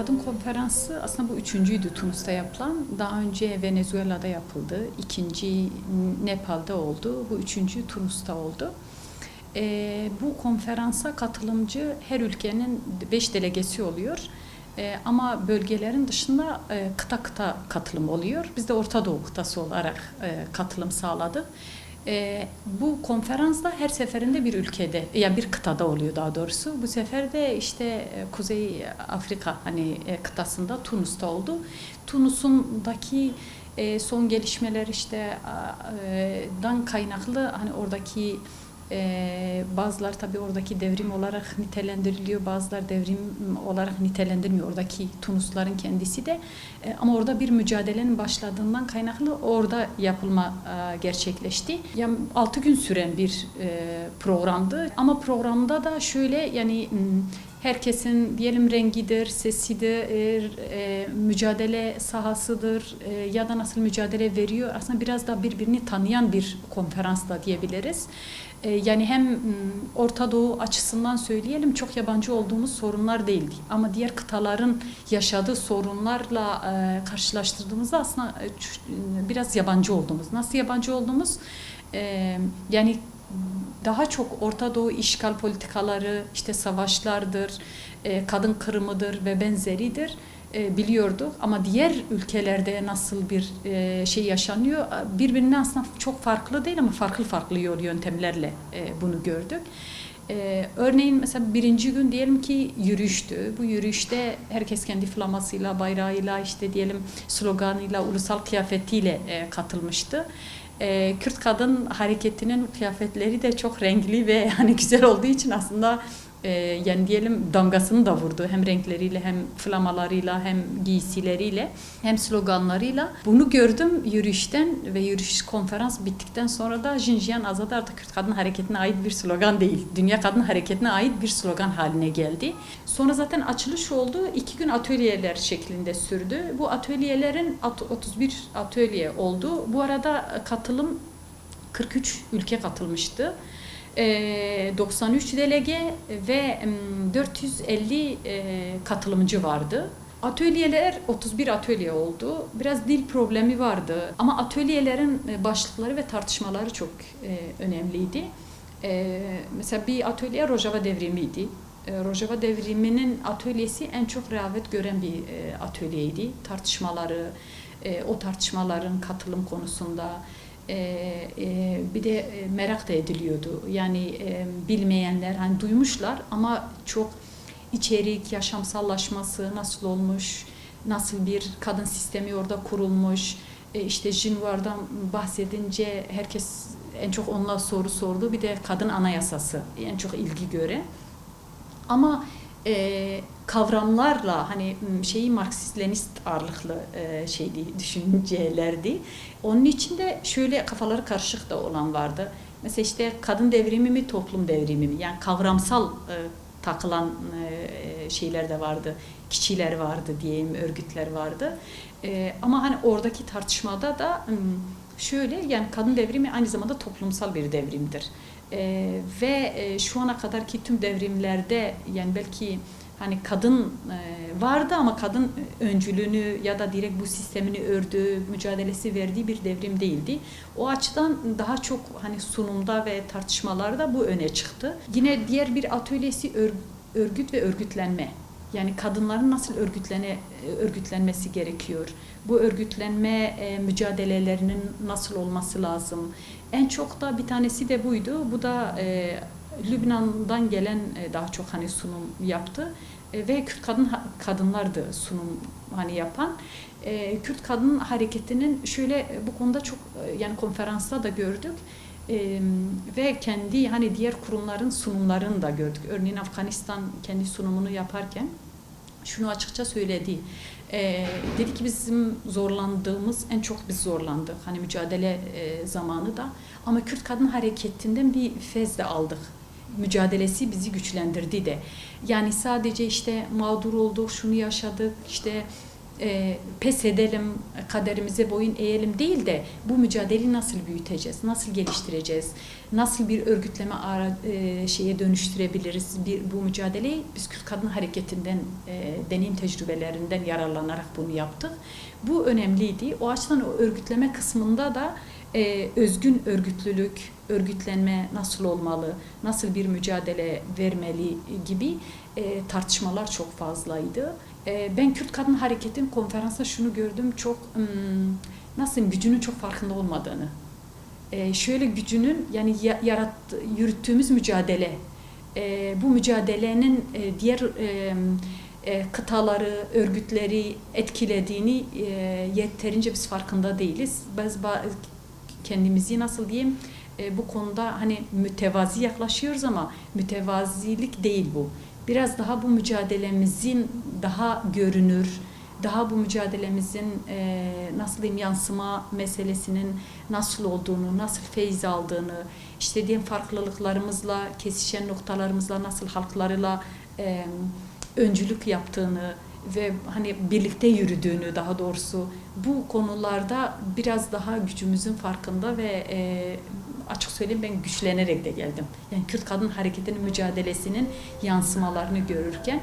Kadın konferansı aslında bu üçüncüydü Tunus'ta yapılan. Daha önce Venezuela'da yapıldı. ikinci Nepal'de oldu. Bu üçüncü Tunus'ta oldu. Ee, bu konferansa katılımcı her ülkenin beş delegesi oluyor. Ee, ama bölgelerin dışında e, kıta kıta katılım oluyor. Biz de Orta Doğu kıtası olarak e, katılım sağladık. E, bu konferans da her seferinde bir ülkede ya bir kıtada oluyor daha doğrusu. Bu sefer de işte e, Kuzey Afrika hani e, kıtasında Tunus'ta oldu. Tunus'undaki e, son gelişmeler işte e, dan kaynaklı hani oradaki e, bazılar tabii oradaki devrim olarak nitelendiriliyor, bazılar devrim olarak nitelendirmiyor oradaki Tunusların kendisi de. E, ama orada bir mücadelenin başladığından kaynaklı orada yapılma e, gerçekleşti. Yani 6 gün süren bir e, programdı ama programda da şöyle yani herkesin diyelim rengidir, sesidir, e, mücadele sahasıdır e, ya da nasıl mücadele veriyor aslında biraz da birbirini tanıyan bir konferans da diyebiliriz. E, yani hem Orta Doğu açısından söyleyelim çok yabancı olduğumuz sorunlar değildi ama diğer kıtaların yaşadığı sorunlarla e, karşılaştırdığımızda aslında e, ç- biraz yabancı olduğumuz. Nasıl yabancı olduğumuz? E, yani daha çok Orta Doğu işgal politikaları, işte savaşlardır, e, kadın kırımıdır ve benzeridir e, biliyorduk. Ama diğer ülkelerde nasıl bir e, şey yaşanıyor birbirinden aslında çok farklı değil ama farklı farklı yol yöntemlerle e, bunu gördük. Örneğin mesela birinci gün diyelim ki yürüyüştü. Bu yürüyüşte herkes kendi flamasıyla, bayrağıyla, işte diyelim sloganıyla, ulusal kıyafetiyle katılmıştı. Ee, Kürt kadın hareketinin kıyafetleri de çok renkli ve hani güzel olduğu için aslında e, yani diyelim damgasını da vurdu. Hem renkleriyle hem flamalarıyla hem giysileriyle hem sloganlarıyla. Bunu gördüm yürüyüşten ve yürüyüş konferans bittikten sonra da Jinjiyan Azad artık Kürt Kadın Hareketi'ne ait bir slogan değil. Dünya Kadın Hareketi'ne ait bir slogan haline geldi. Sonra zaten açılış oldu. İki gün atölyeler şeklinde sürdü. Bu atölyelerin at- 31 atölye oldu. Bu arada katılım 43 ülke katılmıştı. Ee, 93 delege ve em, 450 e, katılımcı vardı. Atölyeler 31 atölye oldu. Biraz dil problemi vardı ama atölyelerin e, başlıkları ve tartışmaları çok e, önemliydi. Mesela bir atölye Rojava devrimiydi. Rojava devriminin atölyesi en çok rehavet gören bir atölyeydi. Tartışmaları, o tartışmaların katılım konusunda e, e, bir de e, merak da ediliyordu. Yani bilmeyenler hani duymuşlar ama çok içerik, yaşamsallaşması nasıl olmuş, nasıl bir kadın sistemi orada kurulmuş, işte Jinvar'dan bahsedince herkes en çok onunla soru sordu. Bir de kadın anayasası en çok ilgi göre. Ama kavramlarla hani şeyi Marksist-Lenist ağırlıklı e, şeydi, düşüncelerdi. Onun içinde şöyle kafaları karışık da olan vardı. Mesela işte kadın devrimi mi, toplum devrimi mi? Yani kavramsal e, takılan e, şeyler de vardı. Kişiler vardı diyeyim, örgütler vardı. E, ama hani oradaki tartışmada da şöyle yani kadın devrimi aynı zamanda toplumsal bir devrimdir. Ee, ve e, şu ana kadarki tüm devrimlerde yani belki hani kadın e, vardı ama kadın öncülüğünü ya da direkt bu sistemini ördüğü, mücadelesi verdiği bir devrim değildi. O açıdan daha çok hani sunumda ve tartışmalarda bu öne çıktı. Yine diğer bir atölyesi ör- örgüt ve örgütlenme. Yani kadınların nasıl örgütlene örgütlenmesi gerekiyor? Bu örgütlenme e, mücadelelerinin nasıl olması lazım? En çok da bir tanesi de buydu. Bu da e, Lübnan'dan gelen e, daha çok hani sunum yaptı E, ve Kürt kadın kadınlardı sunum hani yapan. E, Kürt kadın hareketinin şöyle bu konuda çok yani konferansta da gördük. E, ve kendi hani diğer kurumların sunumlarını da gördük. Örneğin Afganistan kendi sunumunu yaparken şunu açıkça söyledi. Ee, dedi ki bizim zorlandığımız en çok biz zorlandık. Hani mücadele e, zamanı da. Ama Kürt kadın hareketinden bir fez de aldık. Mücadelesi bizi güçlendirdi de. Yani sadece işte mağdur olduk, şunu yaşadık, işte e, pes edelim, kaderimize boyun eğelim değil de bu mücadeleyi nasıl büyüteceğiz, nasıl geliştireceğiz, nasıl bir örgütleme ara, e, şeye dönüştürebiliriz bir, bu mücadeleyi biz Kürt Kadın Hareketi'nden, e, deneyim tecrübelerinden yararlanarak bunu yaptık. Bu önemliydi. O açıdan o örgütleme kısmında da e, özgün örgütlülük, örgütlenme nasıl olmalı, nasıl bir mücadele vermeli gibi e, tartışmalar çok fazlaydı. E, ben Kürt Kadın Hareketi'nin konferansta şunu gördüm, çok hmm, nasıl gücünün çok farkında olmadığını. E, şöyle gücünün yani ya- yarat, yürüttüğümüz mücadele, e, bu mücadelenin e, diğer e, e, kıtaları, örgütleri etkilediğini yeterince biz farkında değiliz. Biz kendimizi nasıl diyeyim bu konuda hani mütevazi yaklaşıyoruz ama mütevazilik değil bu. Biraz daha bu mücadelemizin daha görünür, daha bu mücadelemizin e, nasıl diyeyim yansıma meselesinin nasıl olduğunu, nasıl feyiz aldığını, işte diyelim farklılıklarımızla, kesişen noktalarımızla nasıl halklarıyla e, öncülük yaptığını ve hani birlikte yürüdüğünü daha doğrusu bu konularda biraz daha gücümüzün farkında ve e, açık söyleyeyim ben güçlenerek de geldim. Yani Kürt Kadın Hareketi'nin mücadelesinin yansımalarını görürken